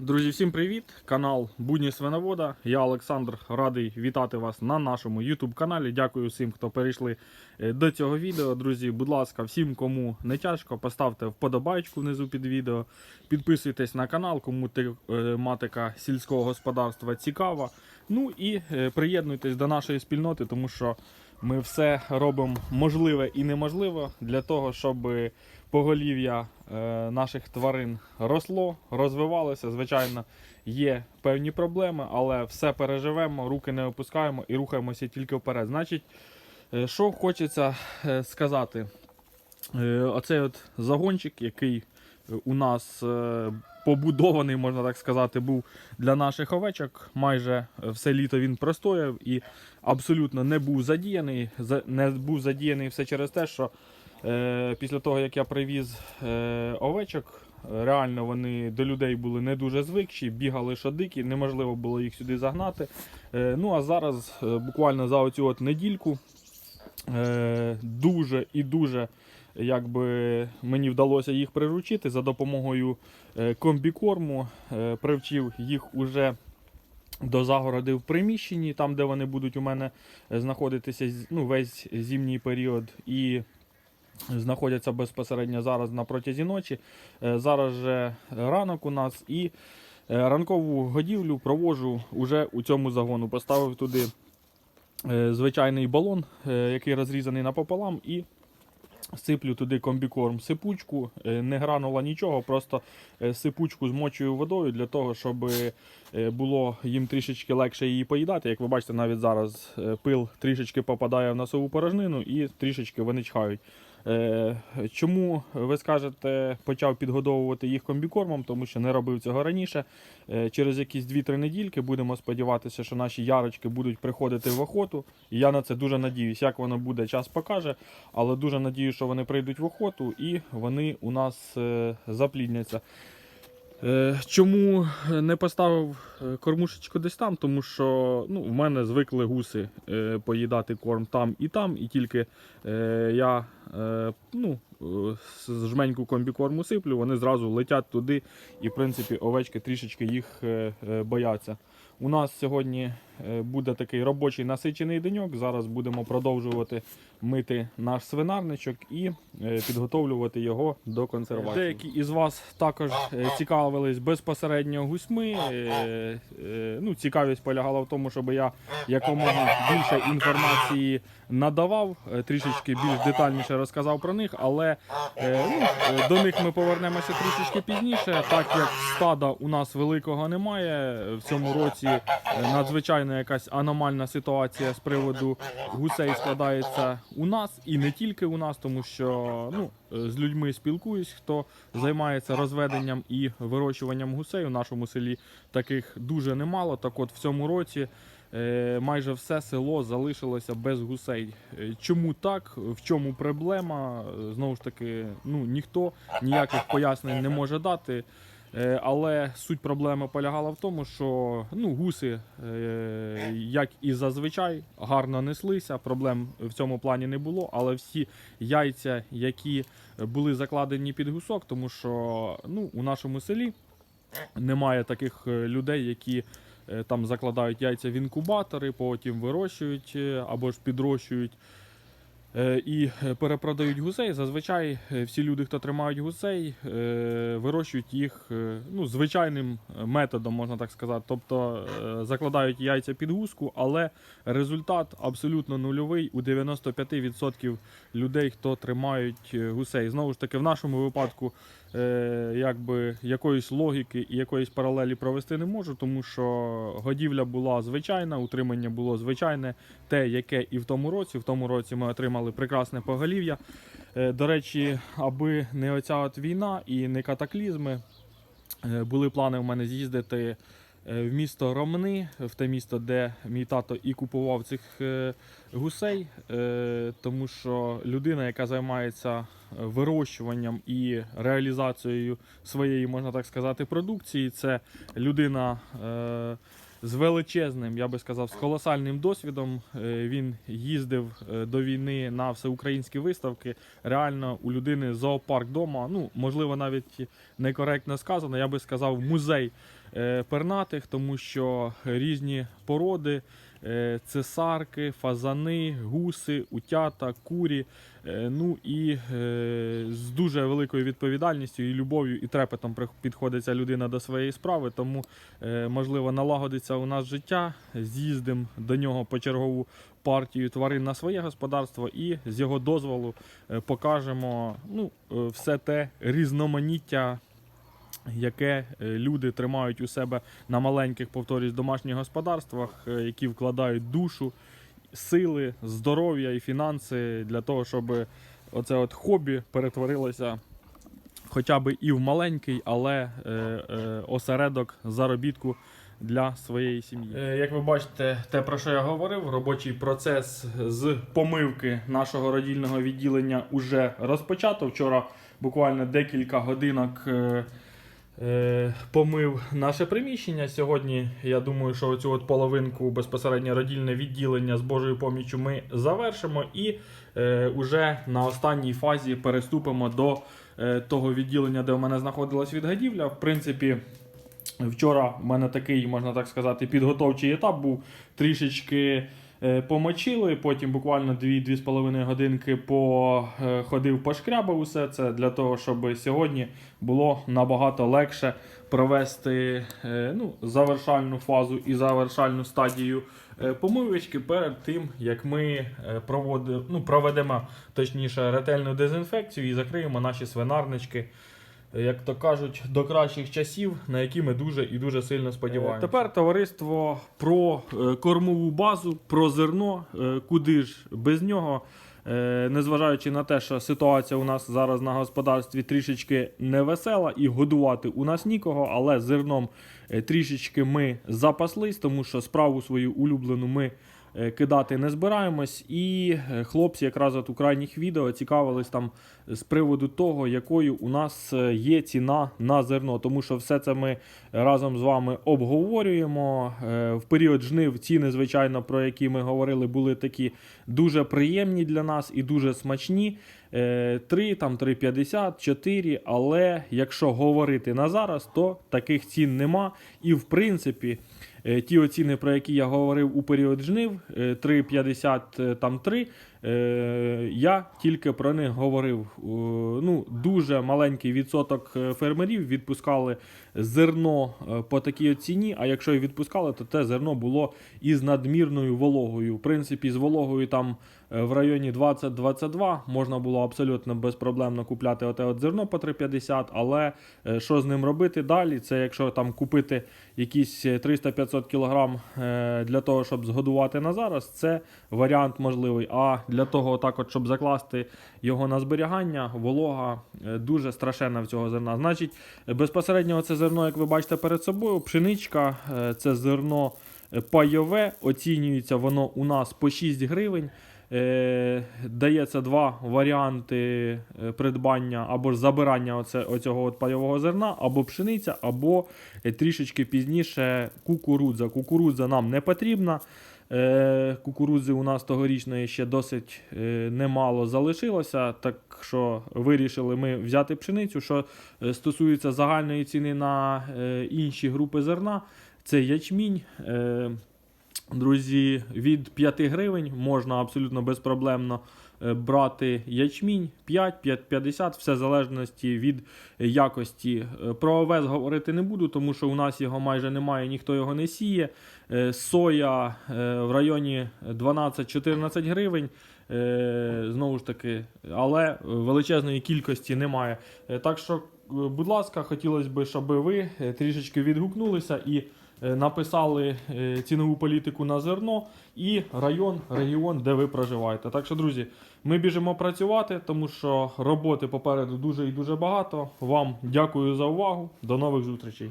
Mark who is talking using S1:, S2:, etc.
S1: Друзі, всім привіт! Канал Будні Свиновода. Я Олександр радий вітати вас на нашому YouTube каналі. Дякую всім, хто перейшли е, до цього відео. Друзі, будь ласка, всім, кому не тяжко, поставте вподобайку внизу під відео. Підписуйтесь на канал, кому тематика сільського господарства цікава. Ну і е, приєднуйтесь до нашої спільноти, тому що ми все робимо можливе і неможливе для того, щоб поголів'я е, наших тварин росло, розвивалося. Звичайно, є певні проблеми, але все переживемо, руки не опускаємо і рухаємося тільки вперед. Значить, е, що хочеться е, сказати, оцей от загончик, який у нас побудований, можна так сказати, був для наших овечок. Майже все літо він простояв і абсолютно не був задіяний. Не був задіяний все через те, що після того, як я привіз е, овечок, е, реально вони до людей були не дуже звикші, бігали що дикі, неможливо було їх сюди загнати. Е, ну а зараз, е, буквально за оцю от недільку, е, дуже і дуже якби мені вдалося їх приручити за допомогою е, комбікорму. Е, привчив їх уже до загороди в приміщенні, там, де вони будуть у мене е, знаходитися ну, весь зимній період. І знаходяться безпосередньо зараз на протязі ночі. Е, Зараз же ранок у нас і е, ранкову годівлю проводжу уже у цьому загону. Поставив туди е, звичайний балон, який розрізаний напополам, і сиплю туди комбікорм сипучку, не гранула нічого, просто сипучку змочую водою для того, щоб було їм трішечки легше її поїдати. Як ви бачите, навіть зараз пил трішечки попадає в носову порожнину і трішечки вони чхають. Е, Чому ви скажете, почав підгодовувати їх комбікормом, тому що не робив цього раніше. Е, Через якісь 2-3 недільки будемо сподіватися, що наші ярочки будуть приходити в охоту. І я на це дуже надіюсь. Як воно буде, час покаже. Але дуже надію, що вони прийдуть в охоту і вони у нас е, заплідняться. Е, Чому не поставив е, кормушечку десь там? Тому що ну, в мене звикли гуси е, поїдати корм там і там, і тільки е, я е, ну, е, жменьку комбікорму сиплю, вони зразу летять туди, і в принципі овечки трішечки їх е, е, бояться. У нас сьогодні е, буде такий робочий насичений деньок. Зараз будемо продовжувати мити наш свинарничок і е, підготовлювати його до консервації. Деякі із вас також е, цікавились безпосередньо гусьми. Е, е, Ну, цікавість полягала в тому, щоб я якомога більше інформації надавав, е, трішечки більш детальніше розказав про них, але е, ну, е, до них ми повернемося трішечки пізніше, так як стада у нас великого немає. В цьому році е, надзвичайно якась аномальна ситуація з приводу гусей складається у нас і не тільки у нас, тому що ну, е, з людьми спілкуюсь, хто займається розведенням і вирощуванням гусей. У нашому селі таких дуже немало. Так от в цьому році. е, Майже все село залишилося без гусей. Е, Чому так? В чому проблема? Знову ж таки, ну ніхто ніяких пояснень не може дати. Е, Але суть проблеми полягала в тому, що ну, гуси, е, як і зазвичай, гарно неслися. Проблем в цьому плані не було. Але всі яйця, які були закладені під гусок, тому що ну, у нашому селі немає таких е, людей, які там закладають яйця в інкубатори, потім вирощують або ж підрощують. Е, І е, перепродають гусей. Зазвичай е, всі люди, хто тримають гусей, вирощують їх ну, звичайним методом, можна так сказати. Тобто закладають яйця під гуску, але результат абсолютно нульовий у 95% людей, хто тримають гусей. Знову ж таки, в нашому випадку якби якоїсь логіки і якоїсь паралелі провести не можу, тому що годівля була звичайна, утримання було звичайне, те, яке і в тому році. В тому році ми отримали прекрасне поголів'я. Е, До речі, аби не оця от війна і не катаклізми, е, були плани в мене з'їздити е, в місто Ромни, в те місто, де мій тато і купував цих гусей, тому що людина, яка займається вирощуванням і реалізацією своєї, можна так сказати, продукції, це людина. З величезним, я би сказав, з колосальним досвідом. Е, Він їздив е, до війни на всеукраїнські виставки. Реально у людини зоопарк дома. Ну, можливо, навіть некоректно сказано. Я би сказав, музей пернатих, тому що різні породи. е, Цесарки, фазани, гуси, утята, курі. Е, Ну і е, з дуже великою відповідальністю і любов'ю і трепетом прих- підходить людина до своєї справи. Тому е, можливо налагодиться у нас життя. З'їздимо до нього по чергову партію тварин на своє господарство, і з його дозволу е, покажемо ну, е, все те різноманіття. Яке е, люди тримають у себе на маленьких, повторюсь, домашніх господарствах, е, які вкладають душу, сили, здоров'я і фінанси для того, щоб оце от хобі перетворилося хоча б і в маленький, але е, е, осередок заробітку для своєї сім'ї. Е, як ви бачите, те про що я говорив, робочий процес з помивки нашого родільного відділення уже розпочато. Вчора буквально декілька годинок. Е, помив наше приміщення. Сьогодні я думаю, що цю от половинку безпосередньо родільне відділення з Божою поміччю ми завершимо і е, уже на останній фазі переступимо до е, того відділення, де в мене знаходилась відгадівля. В принципі, вчора в мене такий, можна так сказати, підготовчий етап був трішечки. Е, Помочили, потім буквально 2-2,5 годинки походив, пошкрябав усе це для того, щоб сьогодні було набагато легше провести е, ну, завершальну фазу і завершальну стадію е, помивочки перед тим, як ми е, проводи- ну, проведемо точніше ретельну дезінфекцію і закриємо наші свинарнички. Е, Як то кажуть, до кращих часів, на які ми дуже і дуже сильно сподіваємося. Тепер товариство про е, кормову базу, про зерно, е, куди ж без нього. Е, Незважаючи на те, що ситуація у нас зараз на господарстві трішечки невесела і годувати у нас нікого, але зерном е, трішечки ми запаслись, тому що справу свою улюблену ми е, кидати не збираємось. І е, хлопці якраз от у крайніх відео цікавились там з приводу того, якою у нас е, є ціна на зерно. Тому що все це ми разом з вами обговорюємо. Е, В період жнив ціни, звичайно, про які ми говорили, були такі дуже приємні для нас і дуже смачні. Е, 3, там 3,50, 4, але якщо говорити на зараз, то таких цін нема. І в принципі, е, ті оціни, про які я говорив у період жнив, е, 3,50, е, там 3, е, я тільки про них говорив. Е, Ну, дуже маленький відсоток е, фермерів відпускали зерно е, по такій ціні, а якщо і відпускали, то те зерно було із надмірною вологою. В принципі, з вологою там е, в районі 20-22 можна було абсолютно безпроблемно купляти оте от зерно по 3,50, але е, що з ним робити далі? Це якщо там купити якісь е, 300-500 кг для того, щоб згодувати на зараз, це варіант можливий. А для того, так от, щоб закласти його на зберігання, волога е, дуже страшенна в цього зерна. Значить, безпосередньо це зерно, як ви бачите перед собою, пшеничка, е, це зерно е, пайове, оцінюється воно у нас по 6 гривень. Дається два варіанти придбання або ж забирання оце, оцього от пайового зерна, або пшениця, або трішечки пізніше кукурудза. Кукурудза нам не потрібна. Е, кукурудзи у нас тогорічної ще досить е, немало залишилося, так що вирішили ми взяти пшеницю. Що е, стосується загальної ціни на інші групи зерна, це ячмінь. Друзі, від 5 гривень можна абсолютно безпроблемно брати ячмінь 5, 5,50, все в залежності від якості. Е, Про овес говорити не буду, тому що у нас його майже немає, ніхто його не сіє. Е, Соя е, в районі 12-14 гривень. Е, Знову ж таки, але величезної кількості немає. Е, Так що, е, будь ласка, хотілося б, щоб ви е, трішечки відгукнулися і е, написали е, цінову політику на зерно і район, регіон, де ви проживаєте. Так що, друзі, ми біжимо працювати, тому що роботи попереду дуже і дуже багато. Вам дякую за увагу. До нових зустрічей.